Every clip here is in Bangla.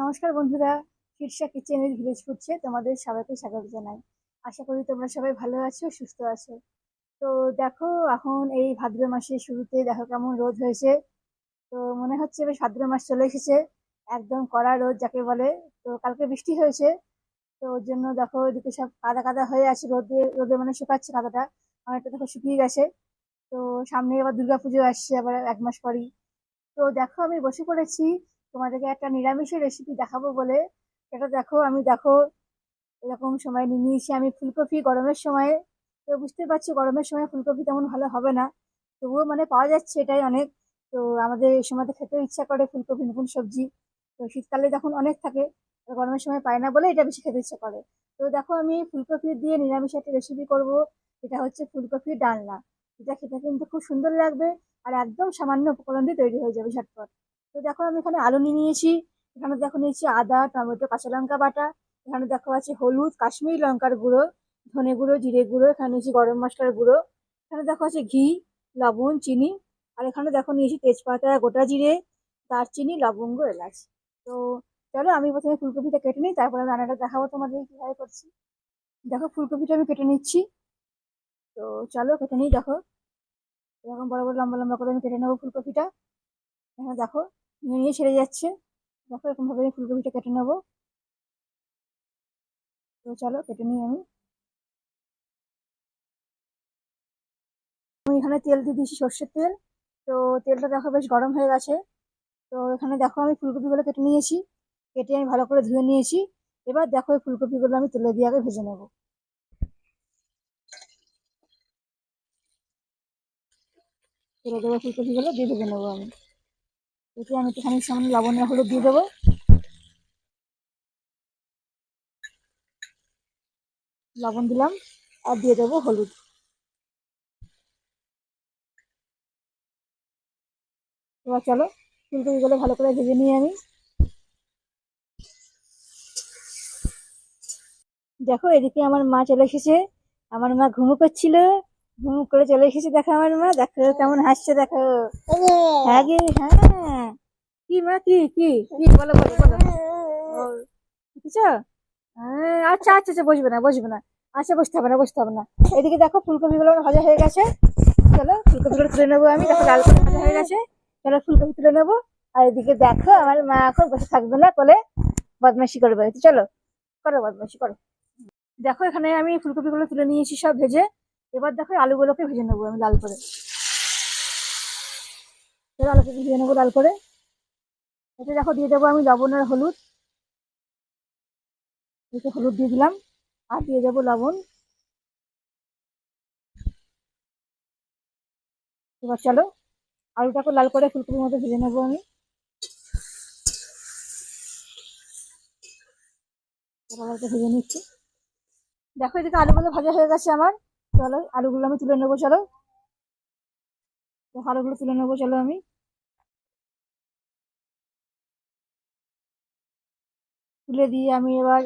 নমস্কার বন্ধুরা, শীর্ষা কিচেন উইথ ভিলেজ ফুডছে তোমাদের সবাইকে স্বাগত জানাই। আশা করি তোমরা সবাই ভালো আছো, সুস্থ আছো। তো দেখো, এখন এই ভাদ্র মাসের শুরুতে দেখো কেমন রোদ হয়েছে। তো মনে হচ্ছে বেশ ভাদ্র মাস চলে এসেছে, একদম কড়া রোদ যাকে বলে। তো কালকে বৃষ্টি হয়েছে, তো ওর জন্য দেখো এদিকে সব কাদা কাদা হয়ে আছে রোদে রোদে মানে শুকাচ্ছে কাদাটা, অনেকটা দেখো শুকিয়ে গেছে। তো সামনে এবার দুর্গাপুজো আসছে আবার এক মাস পরই। তো দেখো আমি বসে পড়েছি তোমাদেরকে একটা নিরামিষের রেসিপি দেখাবো বলে। সেটা দেখো, আমি দেখো, এরকম সময় নিয়ে নিয়েছি। আমি ফুলকপি গরমের সময়, তো বুঝতে পারছি গরমের সময় ফুলকপি তেমন ভালো হবে না। তবুও মানে পাওয়া যাচ্ছে এটাই অনেক। তো আমাদের এই সময়তে খেতে ইচ্ছা করে ফুলকপি, নতুন সবজি। তো শীতকালে যখন অনেক থাকে গরমের সময় পায় না বলে এটা বেশি খেতে ইচ্ছা করে। তো দেখো, আমি ফুলকপি দিয়ে নিরামিষ একটা রেসিপি করব। এটা হচ্ছে ফুলকপির ডালনা। এটা খেতে কিন্তু খুব সুন্দর লাগবে আর একদম সামান্য উপকরণ দিয়ে তৈরি হয়ে যাবে ঝটপট। তো দেখো আমি এখানে আলু নিয়ে নিয়েছি। এখানে দেখো নিয়েছি আদা, টমেটো, কাঁচা লঙ্কা বাটা। এখানে দেখো আছে হলুদ, কাশ্মীরি লঙ্কার গুঁড়ো, ধনে গুঁড়ো, জিরে গুঁড়ো, এখানে নিয়েছি গরম মশলার গুঁড়ো। এখানে দেখো আছে ঘি, লবণ, চিনি, আর এখানে দেখো নিয়েছি তেজপাতা, গোটা জিরে, দারচিনি, লবঙ্গ, এলাচ। তো চলো আমি প্রথমে ফুলকপিটা কেটে নিই, তারপরে রান্নাটা দেখাবো তোমাদের কীভাবে করছি। দেখো ফুলকপিটা আমি কেটে নিচ্ছি। তো চলো কেটে নিই, দেখো। এরকম বড় বড় লম্বা লম্বা করে আমি কেটে নেব ফুলকপিটা। এখানে দেখো নিয়ে ছেড়ে যাচ্ছে। দেখো এরকমভাবে আমি ফুলকপিটা কেটে নেব। তো চলো কেটে নিই আমি। আমি এখানে তেল দিয়ে দিয়েছি সর্ষের তেল। তো তেলটা দেখো বেশ গরম হয়ে গেছে। তো এখানে দেখো আমি ফুলকপিগুলো কেটে নিয়েছি। কেটে আমি ভালো করে ধুয়ে নিয়েছি। এবার দেখো এই ফুলকপিগুলো আমি তেলে দিয়ে আগে ভেজে নেব। তেলে দেবো ফুলকপিগুলো দিয়ে ভেজে নেব আমি। এতে আমি একটুখানি সামান্য লবণ আর হলুদ দিয়ে দেবো। লবণ দিলাম আর দিয়ে দেবো হলুদ। এবার চলো ফুলকপিগুলো ভালো করে ভেজে নিয়ে আমি। দেখো এদিকে আমার মা চলে এসেছে। আমার মা ঘুমু করছিল। ঘুমু করে চলে এসেছে দেখো আমার মা। দেখো কেমন হাসছে দেখো। হ্যাঁ হ্যাঁ। কি মা কি কি কি? বলো বলো বলো। হ্যাঁ, আচ্ছা আচ্ছা আচ্ছা বসবে না বসবে না। আচ্ছা বসতে হবে না বসতে হবে না। এদিকে দেখো ফুলকপিগুলো ভাজা হয়ে গেছে। চলো ফুলকপিগুলো তুলে নেব আমি। দেখো লাল করে ভাজা হয়ে গেছে। চলো ফুলকপি তুলে নেব। আর এদিকে দেখো আমার মা এখন বসে থাকবে না কোলে। বদমাশি করবে। চলো করো বদমাশি করো। দেখো এখানে আমি ফুলকপিগুলো তুলে নিয়েছি সব ভেজে। এবার দেখো আলুগুলোকে ভেজে নেব আমি লাল করে। আলুকে ভেজে নেব লাল করে। এতে দেখো, দিয়ে দেবো আমি লবণ আর হলুদ। এতে হলুদ দিয়ে দিলাম, আর দিয়ে দেবো লবণ। এবার চলো, আলুটাকে লাল করে ফুলকপির মধ্যে ভেজে নেব আমি। ভেজে নিচ্ছি। দেখো, এদিকে আলুগুলো ভাজা হয়ে গেছে আমার। চলো, আলুগুলো আমি তুলে নেব, চলো। আলুগুলো তুলে নেব, চলো আমি। তুলে দিয়ে আমি এবার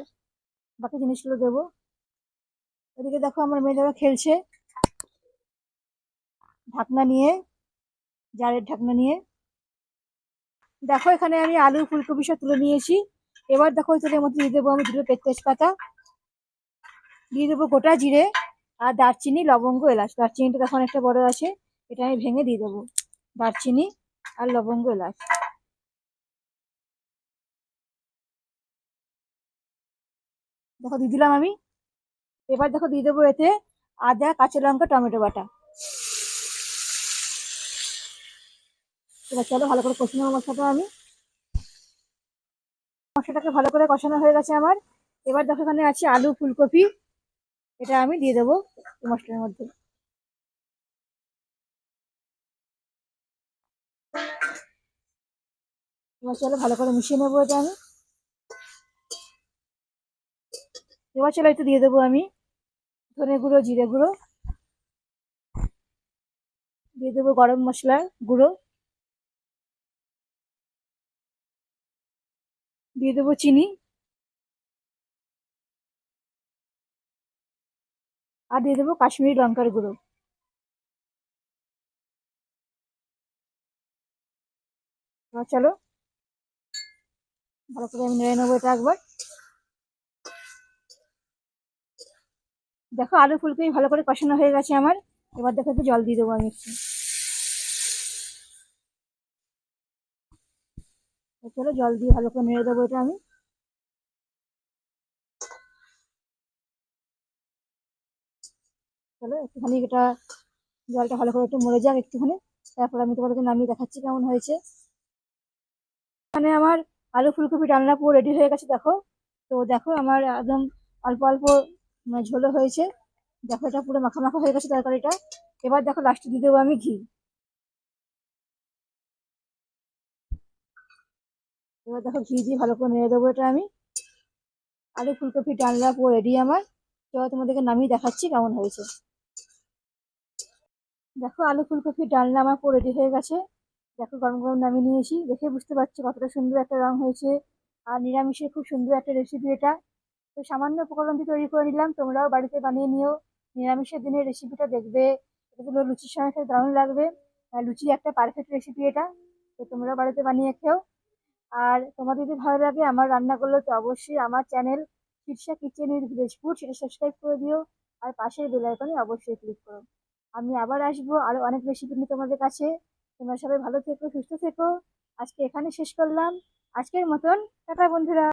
বাকি জিনিসগুলো দেবো। এদিকে দেখো আমার মেয়ে দেখো খেলছে। ঢাকনা নিয়ে, জারের ঢাকনা নিয়ে। দেখো এখানে আমি আলু, ফুলকপি সব তুলে নিয়েছি। এবার দেখো তেলের মধ্যে দিয়ে দেবো আমি দুটো তেজপাতা। দিয়ে দেবো গোটা জিরে আর দারচিনি, লবঙ্গ, এলাচ। দারচিনিটা তখন একটা বড় আছে। এটা আমি ভেঙে দিয়ে দেবো। দারচিনি আর লবঙ্গ, এলাচ। দেখো দিয়ে দিলাম আমি। এবার দেখো দিয়ে দেবো এতে আদা, কাঁচা লঙ্কা, টমেটো বাটা। এবার চলো ভালো করে কষে নেব মশলাটা আমি। মশলাটাকে ভালো করে কষানো হয়ে গেছে আমার। এবার দেখো এখানে আছে আলু, ফুলকপি। এটা আমি দিয়ে দেবো মশলার মধ্যে। এবার চলো ভালো করে মিশিয়ে নেব এটা আমি। এবার চলো একটু দিয়ে দেবো আমি। ধনে গুঁড়ো, জিরে গুঁড়ো। দিয়ে দেবো গরম মশলা গুঁড়ো। দিয়ে দেবো চিনি। আর দিয়ে দেবো কাশ্মীরি লঙ্কার গুঁড়ো। চলো, ভালো করে আমি নেড়ে নেব এটা একবার। দেখো আলু ফুলকপি ভালো করে কষানো হয়ে গেছে আমার। এবার দেখো একটু জল দিয়ে দেবো আমি একটু। চলো জল দিয়ে ভালো করে নেড়ে দেবো এটা আমি। চলো একটুখানি এটা জলটা ভালো করে একটু মরে যাক একটুখানি। তারপর আমি তোমাদেরকে নামিয়ে দেখাচ্ছি কেমন হয়েছে। এখানে আমার আলু ফুলকপি রান্না পুরো রেডি হয়ে গেছে দেখো। তো দেখো আমার একদম অল্প অল্প মানে ঝোলো হয়েছে। দেখো এটা পুরো মাখা মাখা হয়ে গেছে তরকারিটা। এবার দেখো লাস্টে দিয়ে দেবো আমি ঘি। এবার দেখো ঘি দিয়ে ভালো করে নেড়ে দেবো এটা আমি। আলু ফুলকপি ডালনা পুরো রেডি আমার। এবার তোমাদেরকে নামিয়ে দেখাচ্ছি কেমন হয়েছে। দেখো আলু ফুলকপি ডালনা আমার পুরো রেডি হয়ে গেছে। দেখো গরম গরম নামিয়ে নিয়েছি। দেখে বুঝতে পারছ কতটা সুন্দর একটা রং হয়েছে। আর নিরামিষের খুব সুন্দর একটা রেসিপি এটা। তো সামান্য উপকরণ দিয়ে তৈরি করে নিলাম। তোমরাও বাড়িতে বানিয়ে নিও। নিরামিষের দিনে রেসিপিটা দেখবে। তোমার লুচির সঙ্গে খেতে দারুণ লাগবে। লুচি একটা পারফেক্ট রেসিপি এটা। তো তোমরাও বাড়িতে বানিয়ে খেও। আর তোমাদের যদি ভালো লাগে আমার রান্নাগুলো তো অবশ্যই আমার channel Shirsha kitchen with village food সেটা সাবস্ক্রাইব করে দিও। আর পাশের বেল আইকনে অবশ্যই ক্লিক করো। আমি আবার আসব আরও অনেক রেসিপি নিয়ে তোমাদের কাছে। তোমরা সবাই ভালো থেকো, সুস্থ থেকো। আজকে এখানে শেষ করলাম। আজকের মতন, টাটা বন্ধুরা।